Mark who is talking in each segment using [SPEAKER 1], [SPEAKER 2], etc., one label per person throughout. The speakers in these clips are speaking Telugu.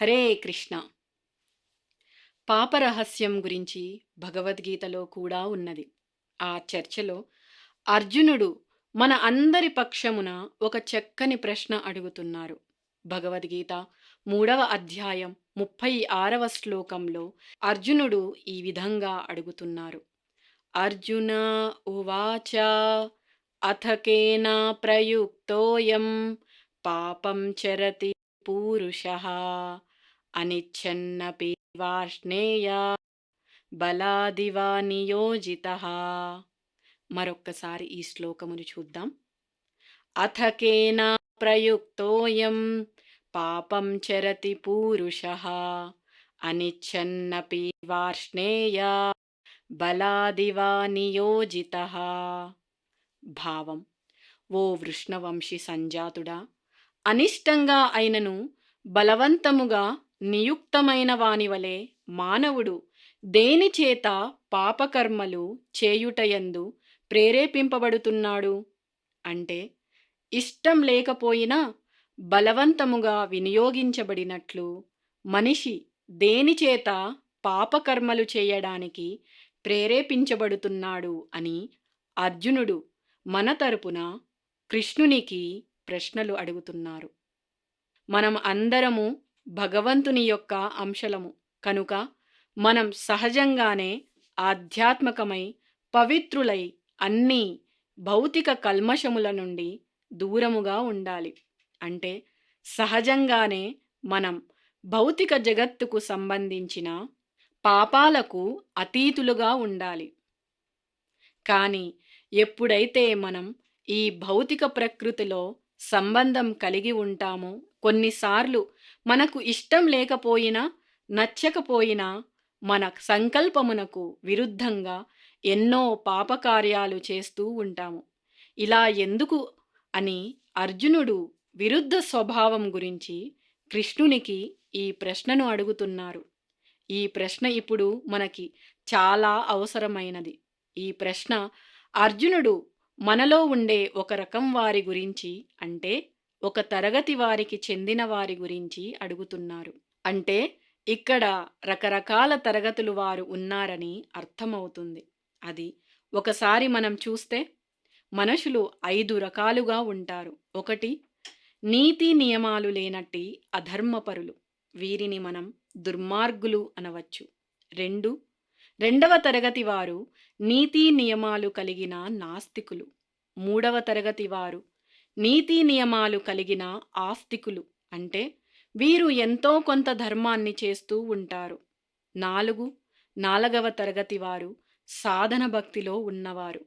[SPEAKER 1] హరే కృష్ణ. పాపరహస్యం గురించి భగవద్గీతలో కూడా ఉన్నది. ఆ చర్చలో అర్జునుడు మన అందరి పక్షమున ఒక చక్కని ప్రశ్న అడుగుతున్నారు. భగవద్గీత మూడవ అధ్యాయం ముప్పై ఆరవ శ్లోకంలో అర్జునుడు ఈ విధంగా అడుగుతున్నారు. అర్జున ఉవాచ అథకేనా ప్రయుక్తోయం పాపం చరతి పూరుష. అనిచ్ఛన్నపి వార్ష్ణేయ బలాదివా నియోజిత. మరొక్కసారి ఈ శ్లోకమును చూద్దాం. అథకేనా ప్రయుక్తోయం పాపం చరతి పూరుష అనిచ్చన్నపి వార్ష్ణేయ బలాదివా నియోజిత. భావం ఓ వృష్ణవంశి సంజాతుడా అనిష్టంగా అయినను బలవంతముగా నియుక్తమైన వానివలే మానవుడు దేనిచేత పాపకర్మలు చేయుటయందు ప్రేరేపింపబడుతున్నాడు? అంటే ఇష్టం లేకపోయినా బలవంతముగా వినియోగించబడినట్లు మనిషి దేనిచేత పాపకర్మలు చేయడానికి ప్రేరేపించబడుతున్నాడు అని అర్జునుడు మన తరపున కృష్ణునికి ప్రశ్నలు అడుగుతున్నారు. మనం అందరము భగవంతుని యొక్క అంశలము. కనుక మనం సహజంగానే ఆధ్యాత్మకమై పవిత్రులై అన్నీ భౌతిక కల్మషముల నుండి దూరముగా ఉండాలి. అంటే సహజంగానే మనం భౌతిక జగత్తుకు సంబంధించిన పాపాలకు అతీతులుగా ఉండాలి. కానీ ఎప్పుడైతే మనం ఈ భౌతిక ప్రకృతిలో సంబంధం కలిగి ఉంటామో కొన్నిసార్లు మనకు ఇష్టం లేకపోయినా నచ్చకపోయినా మన సంకల్పమునకు విరుద్ధంగా ఎన్నో పాపకార్యాలు చేస్తూ ఉంటాము. ఇలా ఎందుకు అని అర్జునుడు విరుద్ధ స్వభావం గురించి కృష్ణునికి ఈ ప్రశ్నను అడుగుతున్నారు. ఈ ప్రశ్న ఇప్పుడు మనకి చాలా అవసరమైనది. ఈ ప్రశ్న అర్జునుడు మనలో ఉండే ఒక రకం వారి గురించి అంటే ఒక తరగతి వారికి చెందిన వారి గురించి అడుగుతున్నారు. అంటే ఇక్కడ రకరకాల తరగతులు వారు ఉన్నారని అర్థమవుతుంది. అది ఒకసారి మనం చూస్తే మనుషులు ఐదు రకాలుగా ఉంటారు. ఒకటి నీతి నియమాలు లేనట్టి అధర్మపరులు. వీరిని మనం దుర్మార్గులు అనవచ్చు. రెండు రెండవ తరగతి వారు నీతి నియమాలు కలిగిన నాస్తికులు. మూడవ తరగతి వారు నీతి నియమాలు కలిగిన ఆస్తికులు అంటే వీరు ఎంతో కొంత ధర్మాన్ని చేస్తూ ఉంటారు. నాలుగు నాలుగవ తరగతి వారు సాధన భక్తిలో ఉన్నవారు.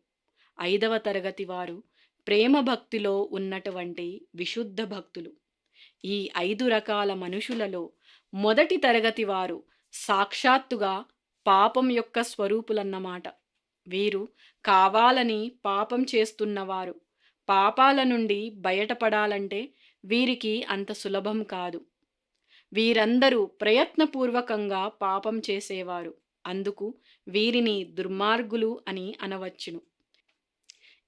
[SPEAKER 1] ఐదవ తరగతి వారు ప్రేమ భక్తిలో ఉన్నటువంటి విశుద్ధ భక్తులు. ఈ ఐదు రకాల మనుషులలో మొదటి తరగతి వారు సాక్షాత్తుగా పాపం యొక్క స్వరూపులన్నమాట. వీరు కావాలని పాపం చేస్తున్నవారు. పాపాల నుండి బయటపడాలంటే వీరికి అంత సులభం కాదు. వీరందరూ ప్రయత్నపూర్వకంగా పాపం చేసేవారు. అందుకు వీరిని దుర్మార్గులు అని అనవచ్చును.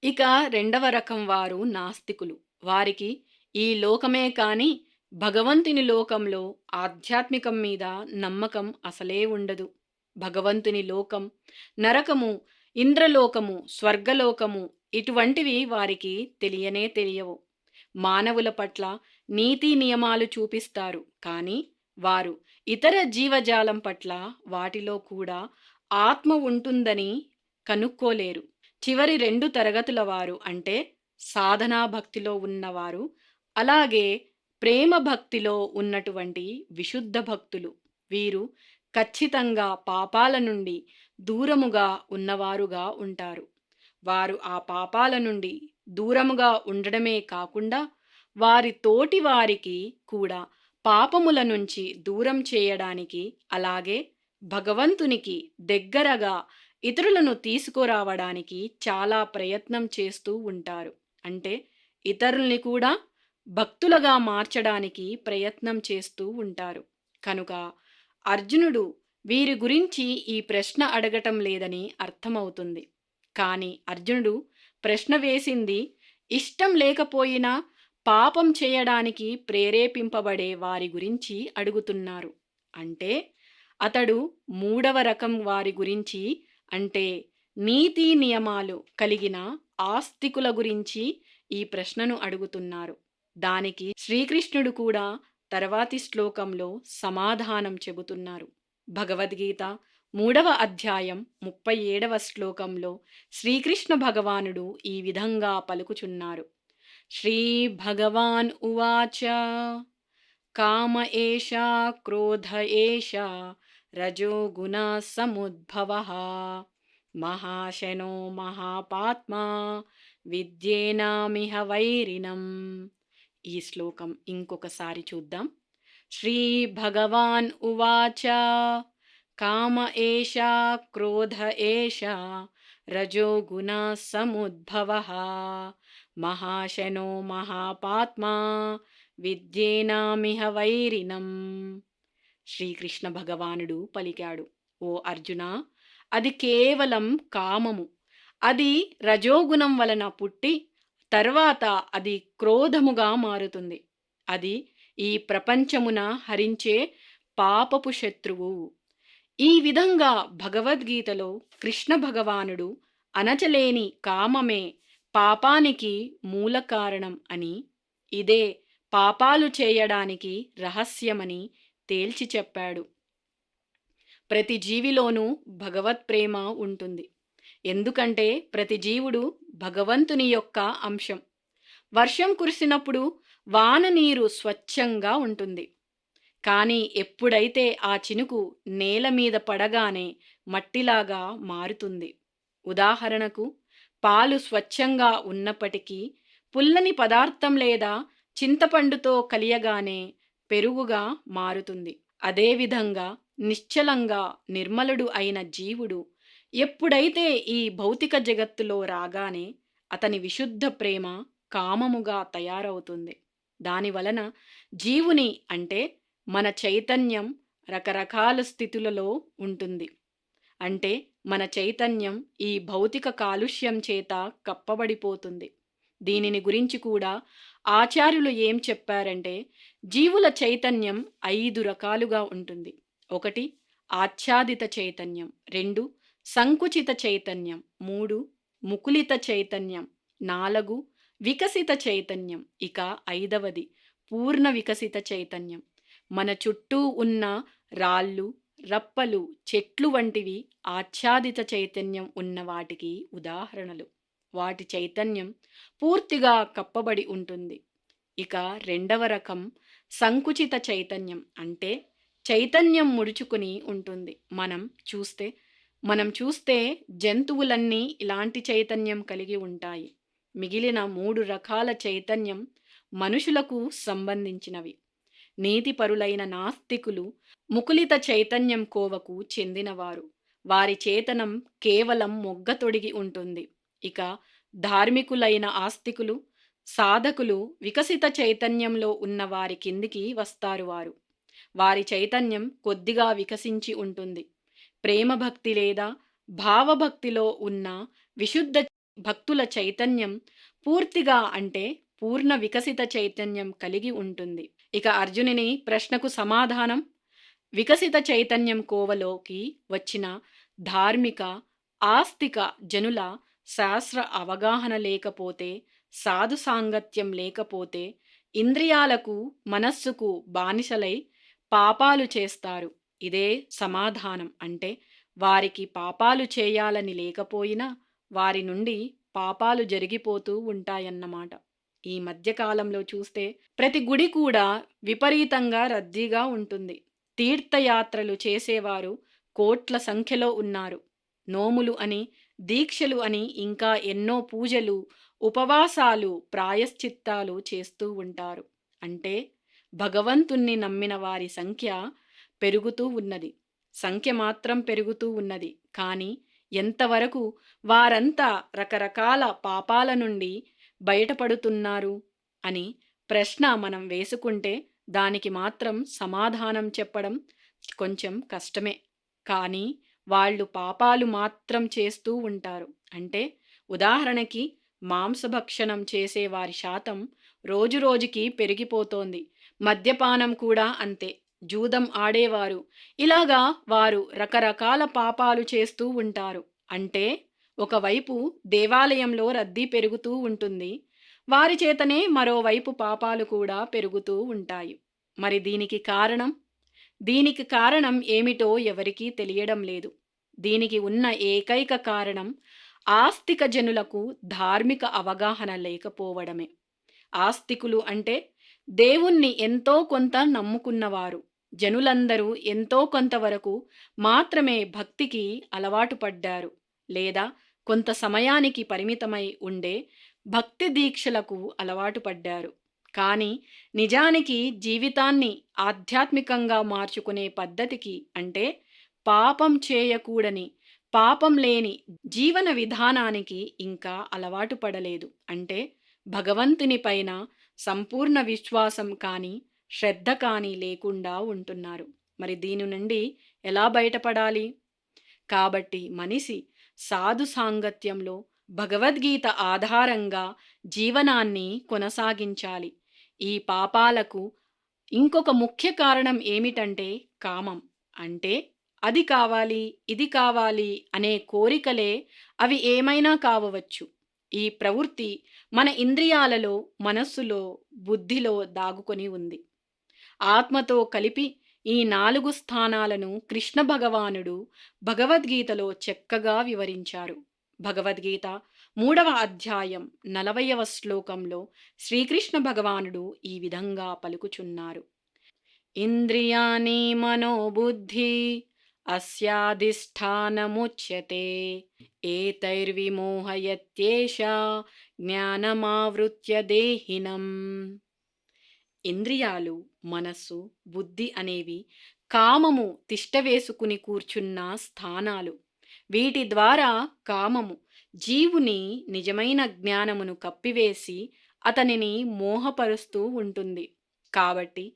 [SPEAKER 1] ఇక రెండవ రకం వారు నాస్తికులు. వారికి ఈ లోకమే కాని భగవంతుని లోకంలో ఆధ్యాత్మికం మీద నమ్మకం అసలే ఉండదు. భగవంతుని లోకం నరకము ఇంద్రలోకము స్వర్గలోకము ఇటువంటివి వారికి తెలియనే తెలియవు. మానవుల పట్ల నీతి నియమాలు చూపిస్తారు. కానీ వారు ఇతర జీవజాలం పట్ల వాటిలో కూడా ఆత్మ ఉంటుందని కనుక్కోలేరు. చివరి రెండు తరగతుల వారు అంటే సాధనా భక్తిలో ఉన్నవారు అలాగే ప్రేమ భక్తిలో ఉన్నటువంటి విశుద్ధ భక్తులు. వీరు ఖచ్చితంగా పాపాల నుండి దూరముగా ఉన్నవారుగా ఉంటారు. వారు ఆ పాపాల నుండి దూరముగా ఉండడమే కాకుండా వారి తోటి వారికి కూడా పాపముల నుంచి దూరం చేయడానికి అలాగే భగవంతునికి దగ్గరగా ఇతరులను తీసుకురావడానికి చాలా ప్రయత్నం చేస్తూ ఉంటారు. అంటే ఇతరుల్ని కూడా భక్తులుగా మార్చడానికి ప్రయత్నం చేస్తూ ఉంటారు. కనుక అర్జునుడు వీరి గురించి ఈ ప్రశ్న అడగటం లేదని అర్థమవుతుంది. కానీ అర్జునుడు ప్రశ్న వేసింది ఇష్టం లేకపోయినా పాపం చేయడానికి ప్రేరేపింపబడే వారి గురించి అడుగుతున్నారు. అంటే అతడు మూడవ రకం వారి గురించి అంటే నీతి నియమాలు కలిగిన ఆస్తికుల గురించి ఈ ప్రశ్నను అడుగుతున్నారు. దానికి శ్రీకృష్ణుడు కూడా తర్వాతి శ్లోకంలో సమాధానం చెబుతున్నారు. భగవద్గీత మూడవ అధ్యాయం ముప్పై ఏడవ శ్లోకంలో శ్రీకృష్ణ భగవానుడు ఈ విధంగా పలుకుచున్నారు. శ్రీ భగవాన్ ఉవాచ కామ ఏషా క్రోధ ఏషా రజోగుణ సముద్భవ మహాశనో మహాపాత్మా విద్యేనామిహ వైరినం. ఈ శ్లోకం ఇంకొకసారి చూద్దాం. శ్రీ భగవాన్ ఉవాచ కామ ఏషా క్రోధ ఏషా రజోగుణ సముద్భవ మహాశనో మహాపాత్మా విద్యేనామిహ వైరినం శ్రీకృష్ణ భగవానుడు పలికాడు ఓ అర్జున అది కేవలం కామము. అది రజోగుణం వలన పుట్టి తర్వాత అది క్రోధముగా మారుతుంది. అది ఈ ప్రపంచమున హరించే పాపపు శత్రువు. ఈ విధంగా భగవద్గీతలో కృష్ణ భగవానుడు అనచలేని కామమే పాపానికి మూల కారణం అని ఇదే పాపాలు చేయడానికి రహస్యమని తేల్చి చెప్పాడు. ప్రతి జీవిలోనూ భగవత్ ప్రేమ ఉంటుంది. ఎందుకంటే ప్రతి జీవుడు భగవంతుని యొక్క అంశం. వర్షం కురిసినప్పుడు వాన నీరు స్వచ్ఛంగా ఉంటుంది. కానీ ఎప్పుడైతే ఆ చినుకు నేల మీద పడగానే మట్టిలాగా మారుతుంది. ఉదాహరణకు పాలు స్వచ్ఛంగా ఉన్నప్పటికీ పుల్లని పదార్థం లేదా చింతపండుతో కలియగానే పెరుగుగా మారుతుంది. అదేవిధంగా నిశ్చలంగా నిర్మలుడు అయిన జీవుడు ఎప్పుడైతే ఈ భౌతిక జగత్తులో రాగానే అతని విశుద్ధ ప్రేమ కామముగా తయారవుతుంది. దానివలన జీవుని అంటే మన చైతన్యం రకరకాల స్థితులలో ఉంటుంది. అంటే మన చైతన్యం ఈ భౌతిక కాలుష్యం చేత కప్పబడిపోతుంది. దీనిని గురించి కూడా ఆచార్యులు ఏం చెప్పారంటే జీవుల చైతన్యం ఐదు రకాలుగా ఉంటుంది. ఒకటి ఆచ్ఛాదిత చైతన్యం. రెండు సంకుచిత చైతన్యం. మూడు ముకులిత చైతన్యం. నాలుగు వికసిత చైతన్యం. ఇక ఐదవది పూర్ణ వికసిత చైతన్యం. మన చుట్టూ ఉన్న రాళ్ళు రప్పలు చెట్లు వంటివి ఆచ్ఛాదిత చైతన్యం ఉన్న వాటికి ఉదాహరణలు. వాటి చైతన్యం పూర్తిగా కప్పబడి ఉంటుంది. ఇక రెండవ రకం సంకుచిత చైతన్యం. అంటే చైతన్యం ముడుచుకుని ఉంటుంది. మనం చూస్తే మనం చూస్తే జంతువులన్నీ ఇలాంటి చైతన్యం కలిగి ఉంటాయి. మిగిలిన మూడు రకాల చైతన్యం మనుషులకు సంబంధించినవి. నీతిపరులైన నాస్తికులు ముకులిత చైతన్యం కోవకు చెందినవారు. వారి చేతనం కేవలం మొగ్గ తొడిగి ఉంటుంది. ఇక ధార్మికులైన ఆస్తికులు సాధకులు వికసిత చైతన్యంలో ఉన్న వారి కిందికి వస్తారు వారు. వారి చైతన్యం కొద్దిగా వికసించి ఉంటుంది. ప్రేమభక్తి లేదా భావభక్తిలో ఉన్న విశుద్ధ భక్తుల చైతన్యం పూర్తిగా అంటే పూర్ణ వికసిత చైతన్యం కలిగి ఉంటుంది. ఇక అర్జునుని ప్రశ్నకు సమాధానం వికసిత చైతన్యం కోవలోకి వచ్చిన ధార్మిక ఆస్తిక జనుల శాస్త్ర అవగాహన లేకపోతే సాధు సాంగత్యం లేకపోతే ఇంద్రియాలకు మనస్సుకు బానిసలై పాపాలు చేస్తారు. ఇదే సమాధానం. అంటే వారికి పాపాలు చేయాలని లేకపోయినా వారి నుండి పాపాలు జరిగిపోతూ ఉంటాయన్నమాట. ఈ మధ్యకాలంలో చూస్తే ప్రతి గుడి కూడా విపరీతంగా రద్దీగా ఉంటుంది. తీర్థయాత్రలు చేసేవారు కోట్ల సంఖ్యలో ఉన్నారు. నోములు అని దీక్షలు అని ఇంకా ఎన్నో పూజలు ఉపవాసాలు ప్రాయశ్చిత్తాలు చేస్తూ ఉంటారు. అంటే భగవంతుణ్ణి నమ్మిన వారి సంఖ్య పెరుగుతూ ఉన్నది. సంఖ్య మాత్రం పెరుగుతూ ఉన్నది. కానీ ఎంతవరకు వారంతా రకరకాల పాపాల నుండి బయటపడుతున్నారు అని ప్రశ్న మనం వేసుకుంటే దానికి మాత్రం సమాధానం చెప్పడం కొంచెం కష్టమే. కానీ వాళ్ళు పాపాలు మాత్రం చేస్తూ ఉంటారు. అంటే ఉదాహరణకి మాంసభక్షణం చేసే వారి శాతం రోజురోజుకి పెరిగిపోతోంది. మద్యపానం కూడా అంతే. జూదం ఆడేవారు. ఇలాగా వారు రకరకాల పాపాలు చేస్తూ ఉంటారు. అంటే ఒకవైపు దేవాలయంలో రద్దీ పెరుగుతూ ఉంటుంది. వారి చేతనే మరోవైపు పాపాలు కూడా పెరుగుతూ ఉంటాయి. మరి దీనికి కారణం? దీనికి కారణం ఏమిటో ఎవరికీ తెలియడం లేదు. దీనికి ఉన్న ఏకైక కారణం ఆస్తిక జనులకు ధార్మిక అవగాహన లేకపోవడమే. ఆస్తికులు అంటే దేవుణ్ణి ఎంతో కొంత నమ్ముకున్నవారు. జనులందరూ ఎంతో కొంతవరకు మాత్రమే భక్తికి అలవాటు పడ్డారు. లేదా కొంత సమయానికి పరిమితమై ఉండే భక్తి దీక్షలకు అలవాటు పడ్డారు. కానీ నిజానికి జీవితాన్ని ఆధ్యాత్మికంగా మార్చుకునే పద్ధతికి అంటే పాపం చేయకూడని పాపం లేని జీవన విధానానికి ఇంకా అలవాటు పడలేదు. అంటే భగవంతుని పైన సంపూర్ణ విశ్వాసం కానీ శ్రద్ధ కానీ లేకుండా ఉంటున్నారు. మరి దీని నుండి ఎలా బయటపడాలి? కాబట్టి మనిషి సాధు సాంగత్యంలో భగవద్గీత ఆధారంగా జీవనాన్ని కొనసాగించాలి. ఈ పాపాలకు ఇంకొక ముఖ్య కారణం ఏమిటంటే కామం. అంటే అది కావాలి ఇది కావాలి అనే కోరికలే అవి ఏమైనా కావవచ్చు. ఈ ప్రవృత్తి మన ఇంద్రియాలలో మనస్సులో బుద్ధిలో దాగుకొని ఉంది. ఆత్మతో కలిపి ఈ నాలుగు స్థానాలను కృష్ణ భగవానుడు భగవద్గీతలో చక్కగా వివరించారు. భగవద్గీత మూడవ అధ్యాయం నలభైవ శ్లోకంలో శ్రీకృష్ణ భగవానుడు ఈ విధంగా పలుకుచున్నారు. ఇంద్రియాని మనోబుద్ధి అస్యాధిష్టానముచ్యతే ఏతైర్విమోహయత్యేష జ్ఞానమావృత్య దేహినం. ఇంద్రియాలు మనస్సు బుద్ధి అనేవి కామము తిష్టవేసుకుని కూర్చున్న స్థానాలు. వీటి ద్వారా కామము జీవుని నిజమైన జ్ఞానమును కప్పివేసి అతనిని మోహపరుస్తూ ఉంటుంది. కాబట్టి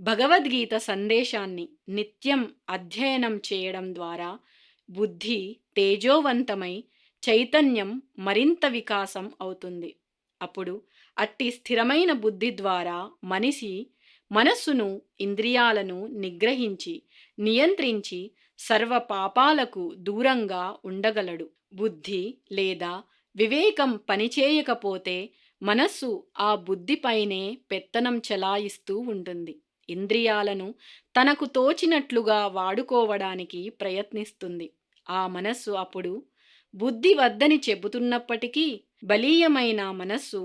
[SPEAKER 1] భగవద్గీత సందేశాన్ని నిత్యం అధ్యయనం చేయడం ద్వారా బుద్ధి తేజోవంతమై చైతన్యం మరింత వికాసం అవుతుంది. అప్పుడు అట్టి స్థిరమైన బుద్ధి ద్వారా మనిషి మనస్సును ఇంద్రియాలను నిగ్రహించి నియంత్రించి సర్వ పాపాలకు దూరంగా ఉండగలడు. బుద్ధి లేదా వివేకం పనిచేయకపోతే మనస్సు ఆ బుద్ధిపైనే పెత్తనం చెలాయిస్తూ ఉంటుంది. ఇంద్రియాలను తనకు తోచినట్లుగా వాడుకోవడానికి ప్రయత్నిస్తుంది. ఆ మనస్సు అప్పుడు బుద్ధి వద్దని చెబుతున్నప్పటికీ బలీయమైన మనస్సు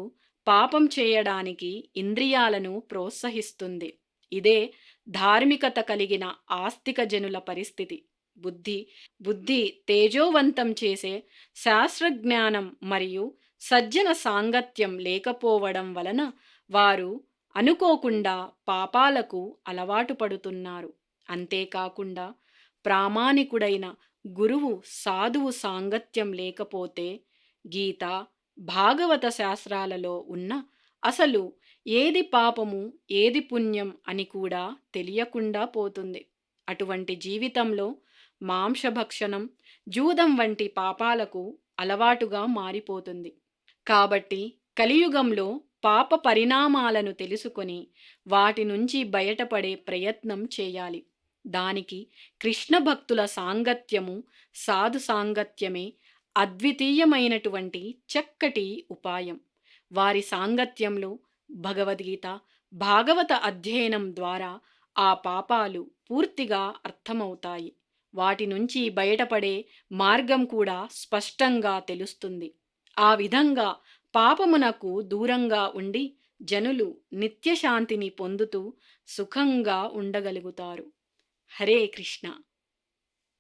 [SPEAKER 1] పాపం చేయడానికి ఇంద్రియాలను ప్రోత్సహిస్తుంది. ఇదే ధార్మికత కలిగిన ఆస్తిక జనుల పరిస్థితి. బుద్ధి బుద్ధి తేజోవంతం చేసే శాస్త్రజ్ఞానం మరియు సజ్జన సాంగత్యం లేకపోవడం వలన వారు అనుకోకుండా పాపాలకు అలవాటు పడుతున్నారు. అంతేకాకుండా ప్రామాణికుడైన గురువు సాధువు సాంగత్యం లేకపోతే గీత భాగవత శాస్త్రాలలో ఉన్న అసలు ఏది పాపము ఏది పుణ్యం అని కూడా తెలియకుండా పోతుంది. అటువంటి జీవితంలో మాంసభక్షణం జూదం వంటి పాపాలకు అలవాటుగా మారిపోతుంది. కాబట్టి కలియుగంలో పాప పరిణామాలను తెలుసుకొని వాటి నుంచి బయటపడే ప్రయత్నం చేయాలి. దానికి కృష్ణ భక్తుల సాంగత్యము సాధు సాంగత్యమే అద్వితీయమైనటువంటి చక్కటి ఉపాయం. వారి సాంగత్యంలో భగవద్గీత భాగవత అధ్యయనం ద్వారా ఆ పాపాలు పూర్తిగా అర్థమవుతాయి. వాటి నుంచి బయటపడే మార్గం కూడా స్పష్టంగా తెలుస్తుంది. ఆ విధంగా పాపమునకు దూరంగా ఉండి జనులు నిత్యశాంతిని పొందుతూ సుఖంగా ఉండగలుగుతారు. హరే కృష్ణ.